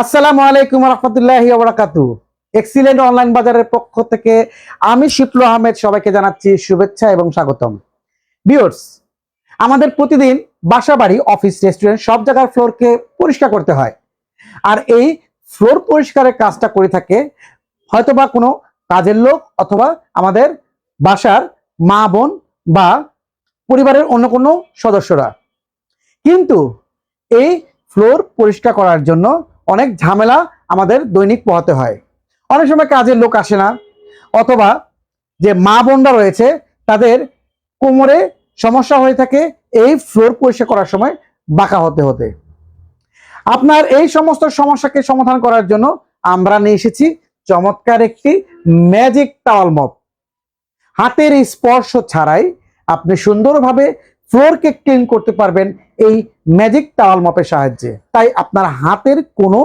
আসসালামু আলাইকুম রহমতুল্লাহি ওবরাকাতু এক্সিলেন্ট অনলাইন বাজারের পক্ষ থেকে আমি শিপলু আহমেদ সবাইকে জানাচ্ছি শুভেচ্ছা এবং স্বাগতম। বিয়র্স আমাদের প্রতিদিন বাসা বাড়ি অফিস রেস্টুরেন্ট সব জায়গার ফ্লোরকে পরিষ্কার করতে হয়। আর এই ফ্লোর পরিষ্কারের কাজটা করে থাকে হয়তোবা কোনো কাজের লোক অথবা আমাদের বাসার মা বোন বা পরিবারের অন্য কোনো সদস্যরা। কিন্তু এই ফ্লোর পরিষ্কার করার জন্য অনেক ঝামেলা আমাদের দৈনিক পোহাতে হয়। অনেক সময় কাজের লোক আসে না, অথবা যে মা বোনরা রয়েছে, তাদের কোমরে সমস্যা হয়ে থাকে, এই ফ্লোর পরিষ্কার করার সময় বাঁকা হতে হতে। আপনার এই সমস্ত সমস্যাকে সমাধান করার জন্য আমরা নিয়ে এসেছি চমৎকার একটি ম্যাজিক টাওয়াল মপ হাতের স্পর্শ ছাড়াই আপনি সুন্দরভাবে ফ্লোরকে ক্লিন করতে পারবেন এই ম্যাজিক টাওয়াল মপের সাহায্যে। তাই আপনার হাতের কোনো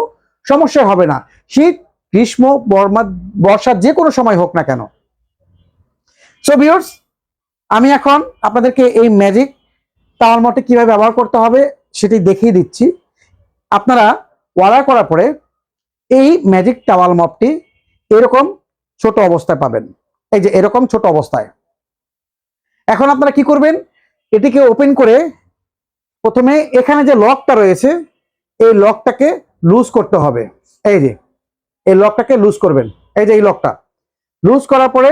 সমস্যা হবে না। শীত, গ্রীষ্ম, বর্মা, বর্ষা যে কোনো সময় হোক না কেন। সো ভিউয়ার্স আমি এখন আপনাদেরকে এই ম্যাজিক টাওয়াল মপটি কীভাবে ব্যবহার করতে হবে সেটি দেখিয়ে দিচ্ছি। আপনারা অর্ডার করার পরে এই ম্যাজিক টাওয়াল মপটি এরকম ছোট অবস্থায় পাবেন। এই যে এরকম ছোট অবস্থায়। এখন আপনারা কি করবেন? এটিকে ওপেন করে প্রথমে এখানে যে লকটা রয়েছে, এই লকটাকে লুজ করতে হবে। এই যে, এই লকটাকে লুজ করবেন। এই যে এই লকটা লুজ করার পরে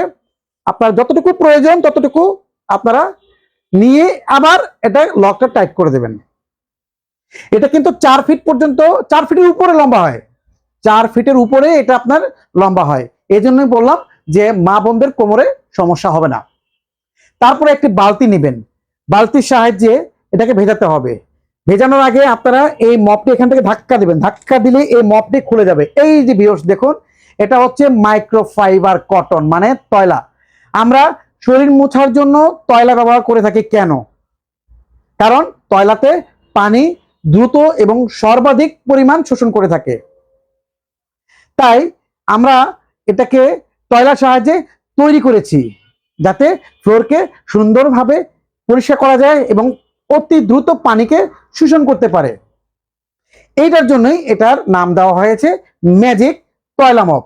আপনার যতটুকু প্রয়োজন ততটুকু আপনারা নিয়ে আবার এটা লকটা টাইট করে দেবেন। এটা কিন্তু চার ফিট পর্যন্ত, চার ফিটের উপরে লম্বা হয়। চার ফিটের উপরে এটা আপনার লম্বা হয়। এই জন্যই বললাম যে মা বোনদের কোমরে সমস্যা হবে না। তারপরে একটি বালতি নেবেন। বালতির সাহায্যে এটাকে ভেজাতে হবে। ভেজানোর আগে আপনারা এই মপটি এখান থেকে ধাক্কা দেবেন। ধাক্কা দিলে এই মপটি খুলে যাবে। এই যে ভিউস দেখুন, এটা হচ্ছে মাইক্রোফাইবার কটন মানে তয়লা। আমরা শরীর মোছার জন্য তয়লা ব্যবহার করে থাকি কেন? কারণ তয়লাতে পানি দ্রুত এবং সর্বাধিক পরিমাণ শোষণ করে থাকে। তাই আমরা এটাকে তয়লার সাহায্যে তৈরি করেছি, যাতে ফ্লোরকে সুন্দরভাবে পরিষ্কার করা যায় এবং অতি দ্রুত পানিকে শোষণ করতে পারে। এইটার জন্যই এটার নাম দেওয়া হয়েছে magic towel mop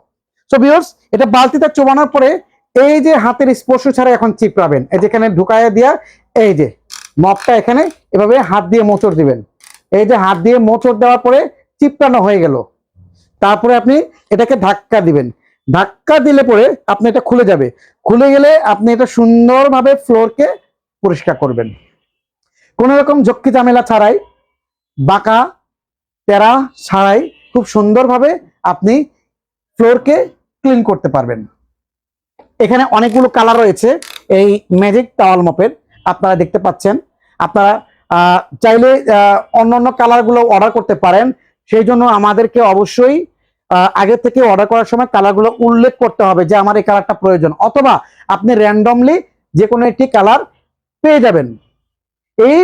so viewers এটা বালতিতে চোবানোর পরে এই যে হাতের স্পর্শ ছাড়া এখন চিপড়াবেন, এই যেখানে ঢুকায় দিয়া এই যে মপটা এখানে এভাবে হাত দিয়ে মোচড় দিবেন। এই যে হাত দিয়ে মোচড় দেওয়ার পরে চিপড়ানো হয়ে গেল। তারপরে আপনি এটাকে ধাক্কা দিবেন। ধাক্কা দিলে পরে আপনি এটা খুলে যাবে। খুলে গেলে আপনি এটা সুন্দরভাবে ফ্লোরকে পরিষ্কার করবেন। কোনো রকম ঝক্কি ঝামেলা ছাড়াই বাঁকা তেরা ছাড়াই খুব সুন্দরভাবে আপনি ফ্লোরকে ক্লিন করতে পারবেন। এখানে অনেকগুলো কালার রয়েছে, এই ম্যাজিক টাওয়াল মপের। আপনারা দেখতে পাচ্ছেন, আপনারা চাইলে অন্য অন্য কালারগুলো অর্ডার করতে পারেন। সেই জন্য আমাদেরকে অবশ্যই আগে থেকে অর্ডার করার সময় কালারগুলো উল্লেখ করতে হবে যে আমার এই কালারটা প্রয়োজন। অথবা আপনি র্যান্ডমলি যে কোনো একটি কালার পেয়ে যাবেন। এই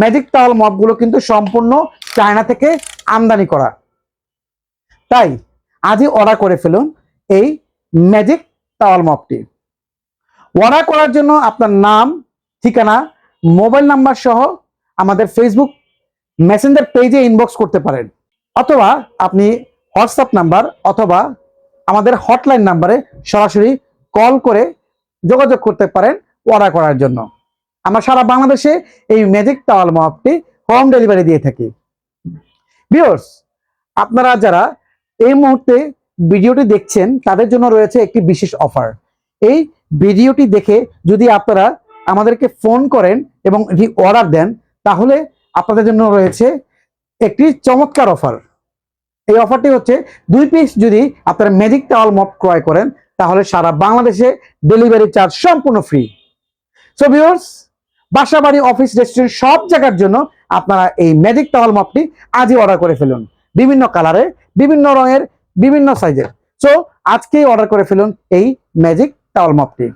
ম্যাজিক টাওয়াল মপগুলো কিন্তু সম্পূর্ণ চায়না থেকে আমদানি করা। তাই, আজই অর্ডার করে ফেলুন এই ম্যাজিক টাওয়াল মপটি অর্ডার করার জন্য আপনার নাম, ঠিকানা মোবাইল নাম্বার সহ আমাদের ফেসবুক মেসেঞ্জার পেজে ইনবক্স করতে পারেন। অথবা আপনি হোয়াটসঅ্যাপ নাম্বার অথবা আমাদের হটলাইন নাম্বারে সরাসরি কল করে যোগাযোগ করতে পারেন অর্ডার করার জন্য। আমরা সারা বাংলাদেশে এই ম্যাজিক টাওয়াল মপটি হোম ডেলিভারি দিয়ে থাকি। ভিউয়ার্স আপনারা যারা এই মুহূর্তে ভিডিওটি দেখছেন, তাদের জন্য রয়েছে একটি বিশেষ অফার এই ভিডিওটি দেখে যদি আপনারা আমাদেরকে ফোন করেন এবং এটি অর্ডার দেন, তাহলে আপনাদের জন্য রয়েছে একটি চমৎকার অফার এই অফারটি হচ্ছে দুই পিস যদি আপনারা ম্যাজিক টাওয়াল মপ ক্রয় করেন, তাহলে সারা বাংলাদেশে ডেলিভারি চার্জ সম্পূর্ণ ফ্রি সো ভিউয়ার্স বাসা বাড়ি অফিস রেস্টুরেন্ট সব জায়গার জন্য আপনারা এই ম্যাজিক টাওয়াল মাপটি আজই অর্ডার করে ফেলুন। বিভিন্ন কালারে বিভিন্ন রঙের, বিভিন্ন সাইজের সো আজকেই অর্ডার করে ফেলুন এই ম্যাজিক টাওয়াল মপটি